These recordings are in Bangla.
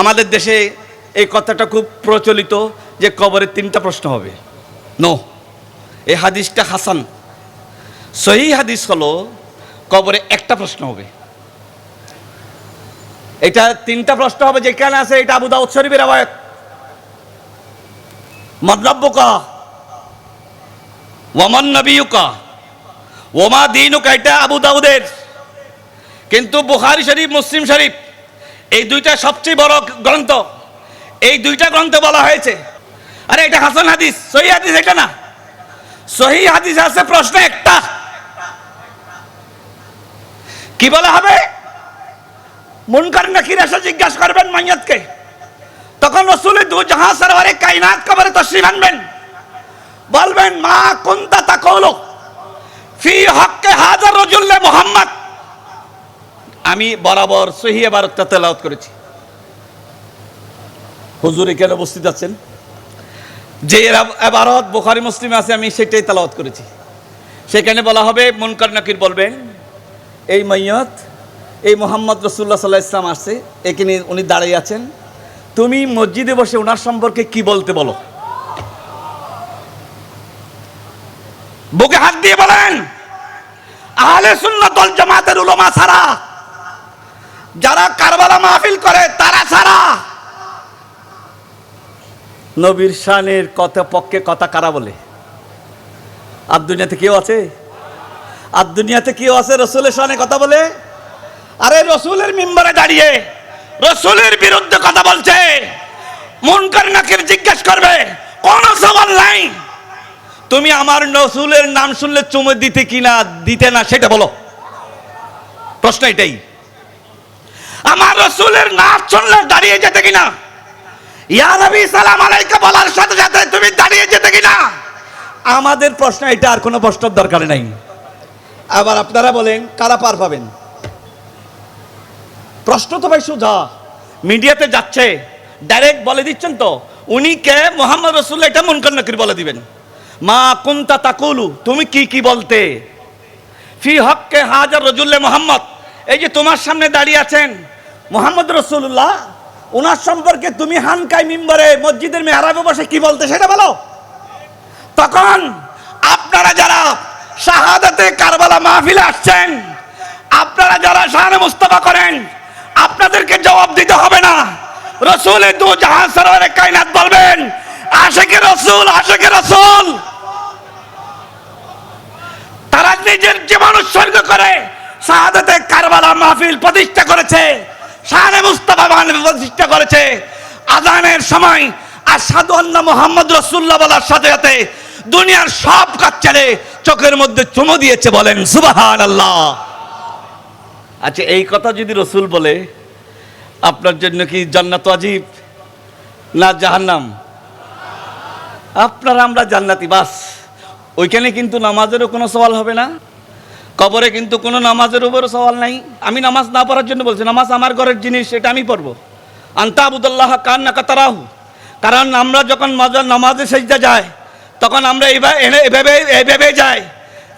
আমাদের দেশে এই কথাটা খুব প্রচলিত যে কবরে তিনটা প্রশ্ন হবে। নো, এই হাদিসটা হাসান। সহি হাদিস হলো, কবরে একটা প্রশ্ন হবে। এটা তিনটা প্রশ্ন হবে যেখানে আছে, এটা আবু দাউদ শরীফের আবায়ত মতলব্বকা ওয়ামান নবীকা ওমা দিনুকা, এটা আবু দাউদের। কিন্তু বুখারি শরীফ, মুসলিম শরীফ এই দুইটা সবচেয়ে বড় গ্রন্থ। এই দুইটা গ্রন্থে বলা হয়েছে। আরে, এটা হাসান হাদিস, সহি হাদিস, এটা না? সহি হাদিস আছে, প্রশ্ন একটা। কি বলা হবে? মুনকার নাকির এসে জিজ্ঞাসা করবেন মাইয়াতকে। তখন রসুলের দু জাহাজ সরওয়ারে কায়নাত কবরে তশরিফ আনবেন। বলবেন, মা কুনতা তাকৌলু ফি হক্কে হাজার রজুল্লে মোহাম্মদ। আমি বরাবর সহি এবারতটা তেলাওয়াত করেছি। হুজুর এখানে উপস্থিত আছেন? যে এবারত বুখারি, মুসলিমে আছে, আমি সেটাই তেলাওয়াত করেছি। সেখানে বলা হবে, মুনকার নাকির বলবেন, এই মাইয়ত, এই মোহাম্মদ রসুল্লাহ সাল্লাহ ইসলাম আসছে, এখানে উনি দাঁড়িয়ে আছেন। তুমি মসজিদে বসে ওনার সম্পর্কে কি বলতে বলো? বুকে হাত দিয়ে বলেন, আহলে সুন্নাত জামাতের উলামা ছাড়া যারা কারবালা মাহফিল করে, তারা ছাড়া। নবীর শানের কথা পক্ষে কথা কারা বলে? আর দুনিয়াতে কেউ আছে? আর দুনিয়াতে কেউ আছে রসুলের শানে কথা বলে? আরে রসুলের মেম্বারে দাঁড়িয়ে রসুলের বিরুদ্ধে কথা বলছে। মুনকার নাকির জিজ্ঞেস করবে, কোন সওয়াল নাই? তুমি আমার রসুলের নাম শুনলে চুমে দিতে কিনা দিতে না, সেটা বলো। প্রশ্ন এটাই। রসুলের নাম শুনলে দাঁড়িয়ে যেতে কিনা? সালাম আলাইকা বলার সাথে সাথে তুমি দাঁড়িয়ে যেতে কিনা? আমাদের প্রশ্ন, এটা আর কোনো প্রশ্নের দরকার নাই। আবার আপনারা বলেন, কারা পার পাবেন? প্রশ্ন তো ভাই মিডিয়াতে যাচ্ছে। ডাইরেক্ট বলে দিচ্ছেন তো, উনি কে? মোহাম্মদ রসুল্লাহ এটা মুনকার নাকির বলে দিবেন। মা কুন্তা তাকুলু, তুমি কি কি বলতে? ফি হককে হাজার রজুল্লে মোহাম্মদ, এই যে তোমার সামনে দাঁড়িয়ে আছেন মোহাম্মদ রসুল্লাহ ওনার সম্পর্কে তুমি হানকাই মিম্বরে মসজিদের মেহরাবে বসে কি বলতে সেটা বলো। তখন আপনারা যারা শাহাদাতে কারবালা মাহফিলে আসছেন, আপনারা যারা শাহানে মুস্তফা করেন, আপনাদেরকে জবাব দিতে হবে না। রসুলের দু জাহাজ সরোয়ারে কায়নাত বলবেন, আশেকে রসুল আশেকে রসুল। তারা নিজের জীবন উৎসর্গ করে শাহাদাতে কারবালা মাহফিল প্রতিষ্ঠা করেছে। শাহানে মুস্তফা মাহফিল প্রতিষ্ঠা করেছে। আজানের সময় আসাদু আল্লাহ মোহাম্মদ রসুল্লাহ বলার সাথে সাথে দুনিয়ার সব কাজ ছেড়ে চোখের মধ্যে চুমো দিয়েছে বলেন সুবাহান আল্লাহ আচ্ছা এই কথা যদি রসুল বলে, আপনার জন্য কি জান্নাত আজীব না জাহান্নাম? আপনারা আমরা জান্নাতি, বাস। ওইখানে কিন্তু নামাজেরও কোনো সওয়াল হবে না। কবরে কিন্তু কোনো নামাজের উপরও সওয়াল নাই। আমি নামাজ না পড়ার জন্য বলছি, নামাজ আমার ঘরের জিনিস এটা আমি পড়ব। আন্তা আবুদুল্লাহ কান না কাতারাহু। কারণ আমরা যখন মাজার নামাজে সেজদা যায়, তখন আমরা এইভাবে এভাবে এইভাবে যাই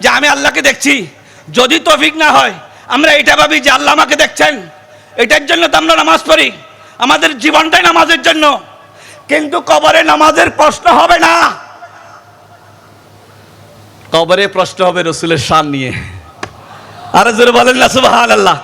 যে আমি আল্লাহকে দেখছি। যদি তফিক না হয়, আমরা এটা ভাবি যে আল্লাহ আমাকে দেখছেন। এটার জন্য তো আমরা নামাজ পড়ি। আমাদের জীবনটাই নামাজের জন্য। কিন্তু কবরে নামাজের প্রশ্ন হবে না। কবরে প্রশ্ন হবে রসুলের শান নিয়ে। আরে জোরে বলেন না সুবাহ আল্লাহ